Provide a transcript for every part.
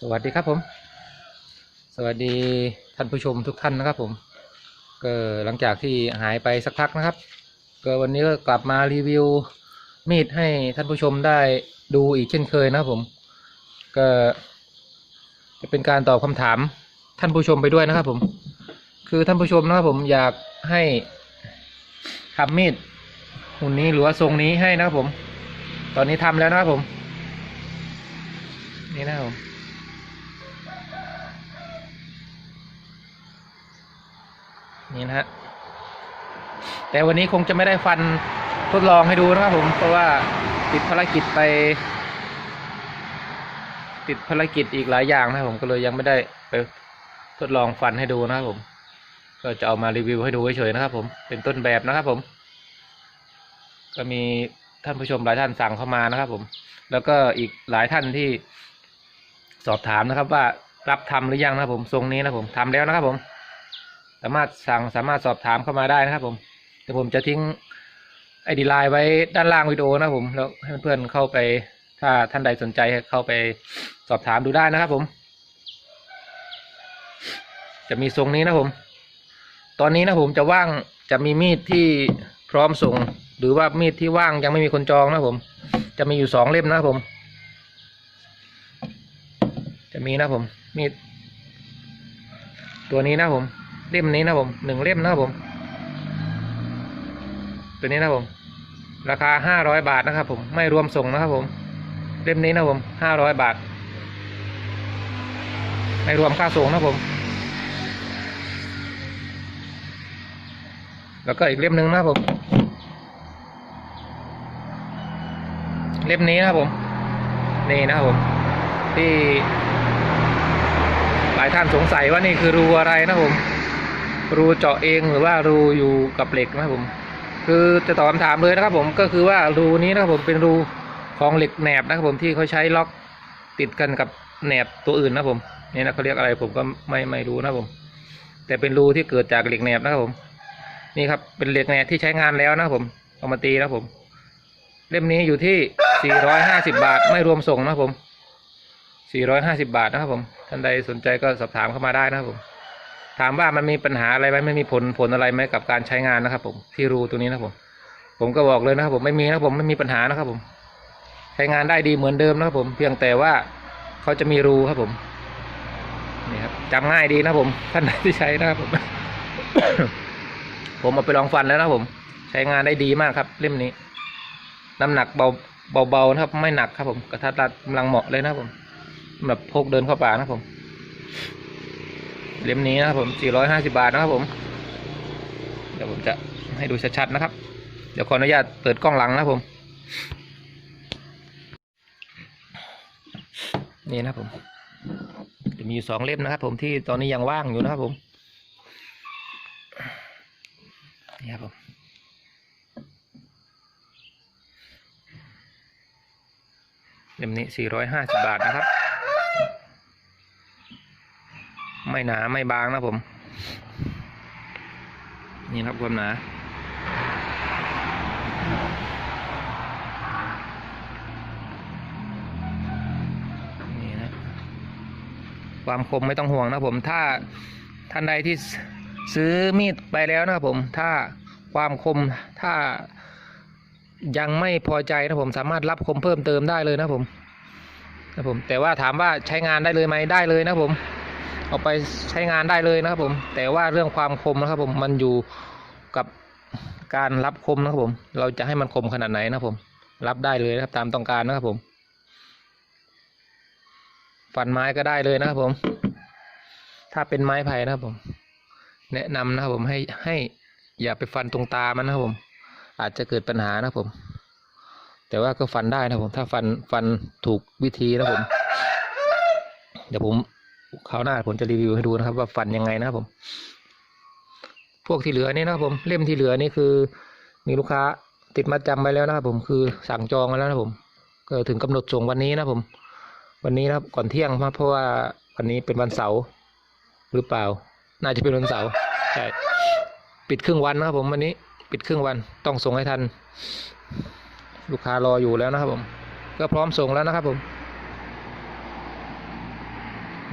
สวัสดีครับผม สวัสดีท่านผู้ชมทุกท่านนะครับ ผมก็หลังจากที่หายไปสักพักนะครับ ก็วันนี้ก็กลับมารีวิวมีดให้ท่านผู้ชมได้ดูอีกเช่นเคยนะครับผม ก็จะเป็นการตอบคำถามท่านผู้ชมไปด้วยนะครับผม คือท่านผู้ชมนะครับผมอยากให้ทำมีดหุ่นนี้หรือว่าทรงนี้ให้นะครับผม ตอนนี้ทำแล้วนะครับผม นี่นะครับผม นี่นะฮะแต่วันนี้คงจะไม่ได้ฟันทดลองให้ดูนะครับผมเพราะว่าติดภารกิจไป ติดภารกิจอีกหลายอย่างนะผมก็เลยยังไม่ได้ไปทดลองฟันให้ดูนะครับผม ก็จะเอามารีวิวให้ดูเฉยๆนะครับ ผมเป็นต้นแบบนะครับผม ก็มีท่านผู้ชมหลายท่านสั่งเข้ามานะครับ ผม แล้วก็อีกหลายท่านที่สอบถามนะครับ ว่ารับทำหรือยังนะครับผมทรงนี้นะผมทำแล้วนะครับผมามารถสั่งสามารถสอบถามเข้ามาได้นะครับ ผมเดี๋ยวผมจะทิ้งไอดีไลน์ไว้ด้านล่างวิดีโอนะผมแล้วให้เพื่อนๆเข้าไปถ้าท่านใดสนใจเข้าไปสอบถามดูได้นะครับ ผม จะมีทรงนี้นะผม ตอนนี้นะผมจะว่างจะมีมีดที่พร้อมส่ง หรือว่ามีดที่ว่างยังไม่มีคนจองนะผม จะมีอยู่สองเล่มนะผม จะมีนะผมมีดตัวนี้นะผม เล่มนี้นะผมหนึ่งเล่มนะครับผม ตัวนี้นะผม ราคาห้าร้อยบาทนะครับผมไม่รวมส่งนะครับผม เล่มนี้นะผมห้าร้อยบาท ไม่รวมค่าส่งนะผม แล้วก็อีกเล่มหนึ่งนะผม เล่มนี้นะผม นี่นะครับผม ที่หลายท่านสงสัยว่านี่คือรูอะไรนะผม รูเจาะเองหรือว่ารูอยู่กับเหล็กนะครับผม คือจะตอบคำถามเลยนะครับผมก็คือว่ารูนี้นะครับผมเป็นรูของเหล็กแหนบนะครับผมที่เขาใช้ล็อกติดกันกับแหนบตัวอื่นนะครับผมนี่นะเขาเรียกอะไรผมก็ไม่ไม่รู้นะครับผม แต่เป็นรูที่เกิดจากเหล็กแหนบนะครับผม นี่ครับเป็นเหล็กแหนบที่ใช้งานแล้วนะครับผมเอามาตีนะครับผม เล่มนี้อยู่ที่ 450 บาทไม่รวมส่งนะครับผม 450 บาทนะครับผมท่านใดสนใจก็สอบถามเข้ามาได้นะครับผม ถามว่ามันมีปัญหาอะไรไหมไม่มีผลผลอะไรไหมกับการใช้งานนะครับ ผมที่รูตัวนี้นะครับผม ผมก็บอกเลยนะครับ ผมไม่มีนะผมไม่มีปัญหานะครับ ผม ใช้งานได้ดีเหมือนเดิมนะครับ ผมเพียงแต่ว่าเขาจะมีรูครับผมนี่ครับจำง่ายดีนะผมท่านที่ใช้นะครับผม ผมเอาไปลองฟันแล้วนะครับผม ใช้งานได้ดีมากครับ เล่มนี้ น้ำหนักเบาเบาๆนะครับ ไม่หนักครับผมกระทัดรัดกำลังเหมาะเลยนะครับผมสำหรับพกเดินเข้าป่านะครับผม เล่มนี้นะครับผม 450 บาทนะครับผม เดี๋ยวผมจะให้ดูชัดๆนะครับ เดี๋ยวขออนุญาตเปิดกล้องหลังนะครับผม นี่นะครับผม จะมีอยู่สองเล่มนะครับผมที่ตอนนี้ยังว่างอยู่นะครับผม นี่ครับผมเล่มนี้ 450 บาทนะครับ ไม่หนาไม่บางนะผม นี่นะครับความหนาความคมไม่ต้องห่วงนะผม ถ้าท่านใดที่ซื้อมีดไปแล้วนะครับผม ถ้าความคมถ้ายังไม่พอใจนะผมสามารถรับคมเพิ่มเติมได้เลยนะผมนะผม แต่ว่าถามว่าใช้งานได้เลยไหมได้เลยนะผม เอาไปใช้งานได้เลยนะครับผม แต่ว่าเรื่องความคมนะครับผมมันอยู่กับการรับคมนะครับผม เราจะให้มันคมขนาดไหนนะครับผม รับได้เลยนะครับตามต้องการนะครับผม ฟันไม้ก็ได้เลยนะครับผม ถ้าเป็นไม้ไผ่นะครับผม แนะนำนะครับผมให้ให้อย่าไปฟันตรงตามันนะครับผม อาจจะเกิดปัญหานะครับผม แต่ว่าก็ฟันได้นะครับผม ถ้าฟันฟันถูกวิธีนะครับผม เดี๋ยวผม คราวหน้าผมจะรีวิวให้ดูนะครับ ว่าฟันยังไงนะครับผม พวกที่เหลือนี่นะครับผมเล่มที่เหลือนี่คือ มีลูกค้าติดมาจำไปแล้วนะครับผมคือสั่งจองไว้แล้วนะผมก็ถึงกำหนดส่งวันนี้นะผม วันนี้นะครับก่อนเที่ยงมาเพราะว่าวันนี้เป็นวันเสาร์หรือเปล่า น่าจะเป็นวันเสาร์ใช่ปิดครึ่งวันนะครับผมวันนี้ ปิดครึ่งวันต้องส่งให้ทัน ลูกค้ารออยู่แล้วนะครับผม ก็พร้อมส่งแล้วนะครับผม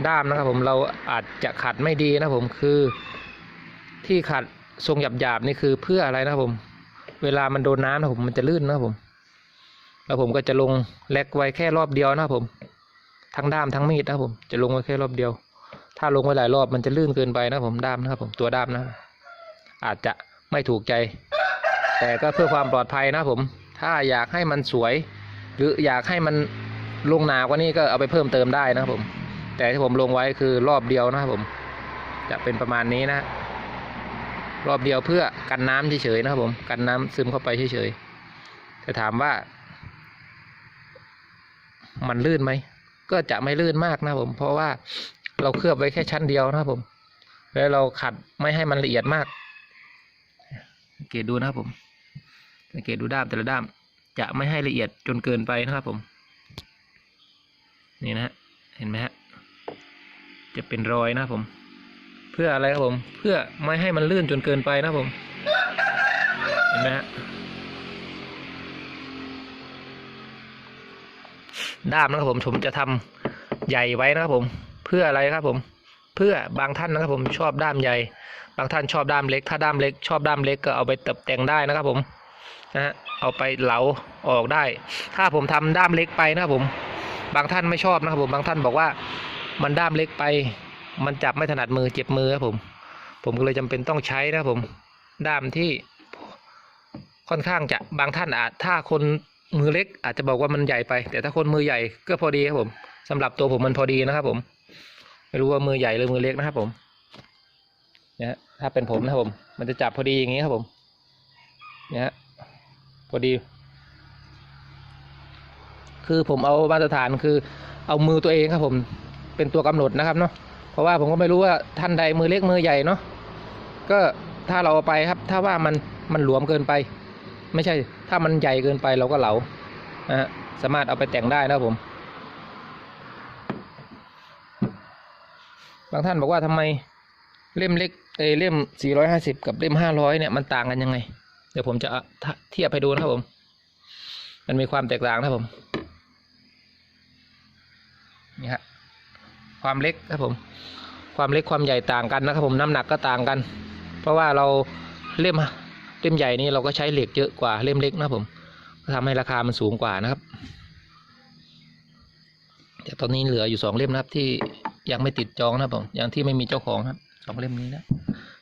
ด้ามนะครับผมเราอาจจะขัดไม่ดีนะผมคือ ที่ขัดทรงหยาบๆนี่คือเพื่ออะไรนะครับผม เวลามันโดนน้ำนะผมมันจะลื่นนะครับผม แล้วผมก็จะลงแลกไว้แค่รอบเดียวนะครับผม ทั้งด้ามทั้งมีดนะครับผม จะลงไว้แค่รอบเดียว ถ้าลงไว้หลายรอบมันจะลื่นเกินไปนะครับผมด้ามนะครับผมตัวด้ามนะ อาจจะไม่ถูกใจ แต่ก็เพื่อความปลอดภัยนะครับผม ถ้าอยากให้มันสวย หรืออยากให้มันลงหนากว่านี้ก็เอาไปเพิ่มเติมได้นะครับผม แต่ที่ผมลงไว้คือรอบเดียวนะครับผม จะเป็นประมาณนี้นะ รอบเดียวเพื่อกันน้ำเฉยๆนะครับผม กันน้ำซึมเข้าไปเฉยๆแต่ถามว่า มันลื่นไหม ก็จะไม่ลื่นมากนะครับผม เพราะว่าเราเคลือบไว้แค่ชั้นเดียวนะครับผม แล้วเราขัดไม่ให้มันละเอียดมากสังเกตดูนะครับผม สังเกตดูด้ามแต่ละด้ามจะไม่ให้ละเอียดจนเกินไปนะครับผม นี่นะฮะ เห็นไหมฮะ จะเป็นรอยนะผม เพื่ออะไรครับผม เพื่อไม่ให้มันลื่นจนเกินไปนะผม เห็นไหมฮะด้ามนะครับผมผมจะทำใหญ่ไว้นะครับผม เพื่ออะไรครับผม เพื่อบางท่านนะครับผมชอบด้ามใหญ่ บางท่านชอบด้ามเล็ก ถ้าด้ามเล็ก ชอบด้ามเล็กก็เอาไปตกแต่งได้นะครับผมนะฮะเอาไปเหลาออกได้ ถ้าผมทำด้ามเล็กไปนะครับผม บางท่านไม่ชอบนะครับผม บางท่านบอกว่า มันด้ามเล็กไป มันจับไม่ถนัดมือเจ็บมือครับผม ผมก็เลยจำเป็นต้องใช้นะครับผม ด้ามที่ค่อนข้างจะบางท่านอาจถ้าคนมือเล็กอาจจะบอกว่ามันใหญ่ไป แต่ถ้าคนมือใหญ่ก็พอดีครับผมสำหรับตัวผมมันพอดีนะครับ ผมไม่รู้ว่ามือใหญ่หรือมือเล็กนะครับผมเนี่ยถ้าเป็นผมนะครับผม มันจะจับพอดีอย่างนี้ครับผม เนี่ยพอดี คือผมเอามาตรฐานคือเอามือตัวเองครับผม เป็นตัวกำหนดนะครับเนาะเพราะว่าผมก็ไม่รู้ว่าท่านใดมือเล็กมือใหญ่เนาะก็ถ้าเราเอาไปครับ ถ้าว่ามันมันหลวมเกินไป ไม่ใช่ ถ้ามันใหญ่เกินไปเราก็เหลานะฮะสามารถเอาไปแต่งได้นะผม บางท่านบอกว่าทำไมเล่มเล็กเอเล่ม 450 กับเล่ม 500 เนี่ยมันต่างกันยังไง เดี๋ยวผมจะเทียบให้ดูนะครับผม มันมีความแตกต่างนะครับผม นี่ฮะ ความเล็กครับผม ความเล็กความใหญ่ต่างกันนะครับ ผมน้ำหนักก็ต่างกัน เพราะว่าเราเล่มเล่มใหญ่นี้เราก็ใช้เหล็กเยอะกว่าเล่มเล็กนะครับผม ก็ทำให้ราคามันสูงกว่านะครับ แต่ตอนนี้เหลืออยู่สองเล่มนะครับ ที่ยังไม่ติดจองนะครับผมอยังที่ไม่มีเจ้าของครับสองเล่มนี้นะ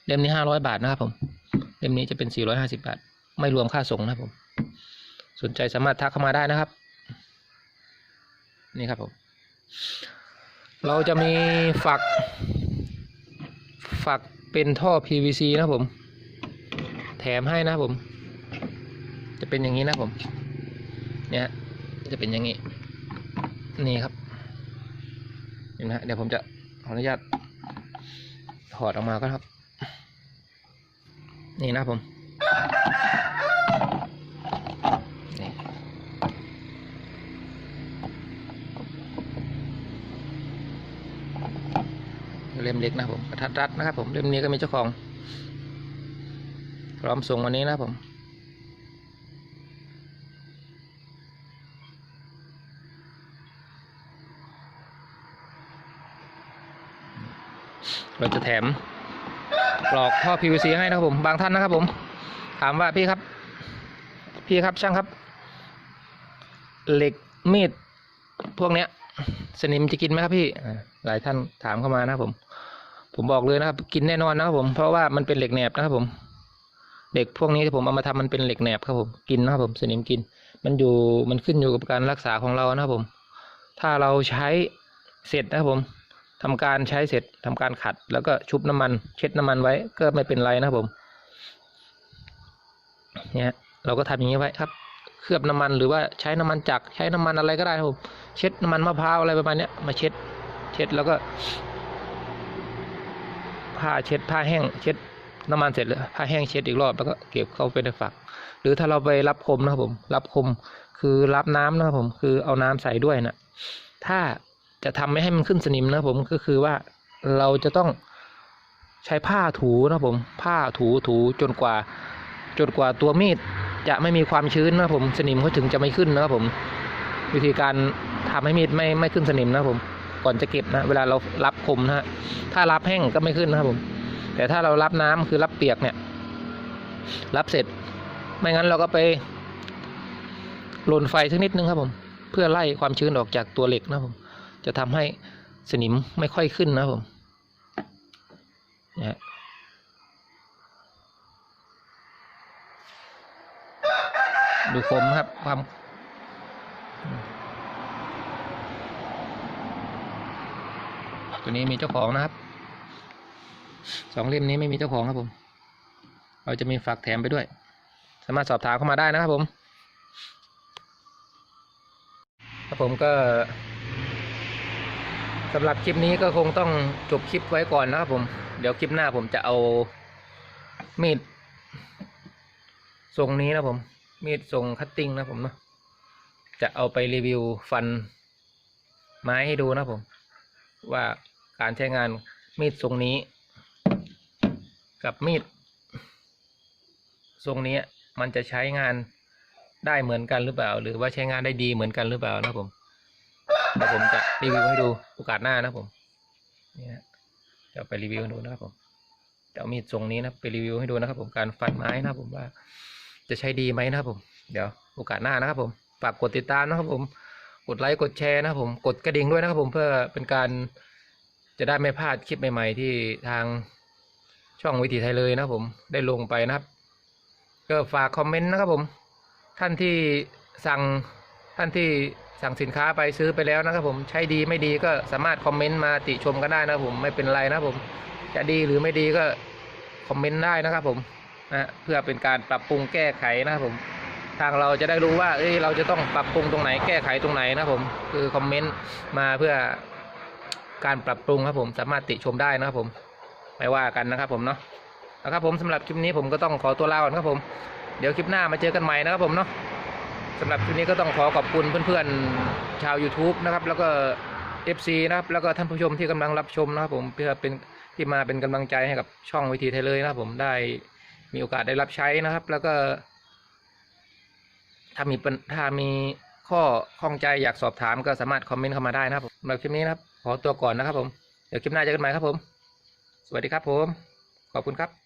เล่มนี้ห้าร้อยบาทนะครับผมเล่มนี้จะเป็นสี่ร้อยห้าสิบาท ไม่รวมค่าส่งนะครับผม สนใจสามารถทักเข้ามาได้นะครับ นี่ครับผม เราจะมีฝัก ฝักเป็นท่อ PVC นะผม แถมให้นะผม จะเป็นอย่างนี้นะผม เนี่ยจะเป็นอย่างนี้ นี่ครับเห็นไหมเดี๋ยวผมจะขออนุญาตถอดออกมาก็ครับ นี่นะผม นี่ เล่มเล็กนะผมกระทัดรัดนะครับผมเล่มนี้ก็มีเจ้าของ พร้อมส่งวันนี้นะผมเราจะแถมปลอกท่อ PVC ให้นะครับผมบางท่านนะครับผม ถามว่าพี่ครับ พี่ครับช่างครับ เหล็กมีดพวกเนี้ย สนิมจะกินไหมครับพี่อ่าหลายท่านถามเข้ามานะครับผม ผมบอกเลยนะครับ กินแน่นอนนะครับผม เพราะว่ามันเป็นเหล็กแหนบนะครับผมเหล็กพวกนี้ที่ผมเอามาทำมันเป็นเหล็กแหนบครับผม กินนะครับผม สนิมกิน มันอยู่ มันขึ้นอยู่กับการรักษาของเรานะครับผม ถ้าเราใช้เสร็จนะครับผมทำการใช้เสร็จทำการขัด แล้วก็ชุบน้ำมัน เช็ดน้ำมันไว้ ก็ไม่เป็นไรนะครับผม เนี่ย เราก็ทำอย่างนี้ไว้ครับ เคลือบน้ำมันหรือว่าใช้น้ำมันจักรใช้น้ำมันอะไรก็ได้ครับผมเช็ดน้ำมันมะพร้าวอะไรประมาณนี้ยมาเช็ด เช็ดแล้วก็ผ้าเช็ดผ้าแห้ง เช็ดน้ำมันเสร็จแล้วผ้าแห้งเช็ดอีกรอบแล้วก็เก็บเข้าไปในฝัก หรือถ้าเราไปรับคมนะครับผม รับคมคือรับน้ำนะครับผมคือเอาน้ำใส่ด้วยนะถ้าจะทำไม่ให้มันขึ้นสนิมนะครับผมก็คือว่าเราจะต้องใช้ผ้าถูนะครับผม ผ้าถูถูจนกว่า จนกว่าตัวมีด จะไม่มีความชื้นนะครับผมสนิมเขาถึงจะไม่ขึ้นนะครับผม วิธีการทำให้มีดไม่ไม่ขึ้นสนิมนะครับผม ก่อนจะเก็บนะ เวลาเรารับคมนะฮะถ้ารับแห้งก็ไม่ขึ้นนะครับผม แต่ถ้าเรารับน้ำคือรับเปียกเนี่ย รับเสร็จ ไม่งั้นเราก็ไปลนไฟสักนิดนึงครับผม เพื่อไล่ความชื้นออกจากตัวเหล็กนะครับผม จะทำให้สนิมไม่ค่อยขึ้นนะครับผมนะฮะ ดูคมครับความตัวนี้มีเจ้าของนะครับ สองเล่มนี้ไม่มีเจ้าของครับผม เราจะมีฝากแถมไปด้วย สามารถสอบถามเข้ามาได้นะครับผมครับผมก็สำหรับคลิปนี้ก็คงต้องจบคลิปไว้ก่อนนะครับผม เดี๋ยวคลิปหน้าผมจะเอามีดทรงนี้นะผม มีดทรงคัตติ้งนะผมเนาะจะเอาไปรีวิวฟันไม้ให้ดูนะผม ว่าการใช้งานมีดทรงนี้ กับมีด ทรงนี้มันจะใช้งานได้เหมือนกันหรือเปล่า หรือว่าใช้งานได้ดีเหมือนกันหรือเปล่านะผมเดี๋ยวผมจะรีวิวให้ดูโอกาสหน้านะผมนี่นะจะไปรีวิวให้ดูนะครับผมจะเอามีดทรงนี้นะไปรีวิวให้ดูนะครับผมการฟันไม้นะผมว่า จะใช้ดีไหมนะครับผม เดี๋ยวโอกาสหน้านะครับผม ฝากกดติดตามนะครับผม กดไลค์กดแชร์นะครับผม กดกระดิ่งด้วยนะครับผมเพื่อเป็นการจะได้ไม่พลาดคลิปใหม่ ๆ ที่ทางช่องวิถีไทยเลยนะครับผมได้ลงไปนะครับ ก็ฝากคอมเมนต์นะครับผม ท่านที่สั่งท่านที่สั่งสินค้าไปซื้อไปแล้วนะครับผมใช้ดีไม่ดีก็สามารถคอมเมนต์มาติชมกันได้นะครับผมไม่เป็นไรนะครับผม จะดีหรือไม่ดีก็คอมเมนต์ได้นะครับผม นะเพื่อเป็นการปรับปรุงแก้ไขนะครับผมทางเราจะได้รู้ว่า เอ้ย เราจะต้องปรับปรุงตรงไหน แก้ไขตรงไหนนะครับผม คือคอมเมนต์มาเพื่อการปรับปรุงครับผม สามารถติชมได้นะครับผม ไม่ว่ากันนะครับผมเนาะนะครับผมสำหรับคลิปนี้ผมก็ต้องขอตัวลาก่อนครับผม เดี๋ยวคลิปหน้ามาเจอกันใหม่นะครับผมเนาะสำหรับคลิปนี้ก็ต้องขอขอบคุณเพื่อนๆชาว YouTube นะครับ แล้วก็ FC นะครับ แล้วก็ท่านผู้ชมที่กำลังรับชมนะครับผม เพื่อเป็นที่มาเป็นกำลังใจให้กับช่องวิธีไทยเลยนะครับผม ได้ มีโอกาสได้รับใช้นะครับ แล้วก็ ถ้ามีถ้ามีข้อข้องใจอยากสอบถามก็สามารถคอมเมนต์เข้ามาได้นะครับสำหรับคลิปนี้นะครับ ขอตัวก่อนนะครับผม เดี๋ยวคลิปหน้าเจอกันใหม่ครับผม สวัสดีครับผม ขอบคุณครับ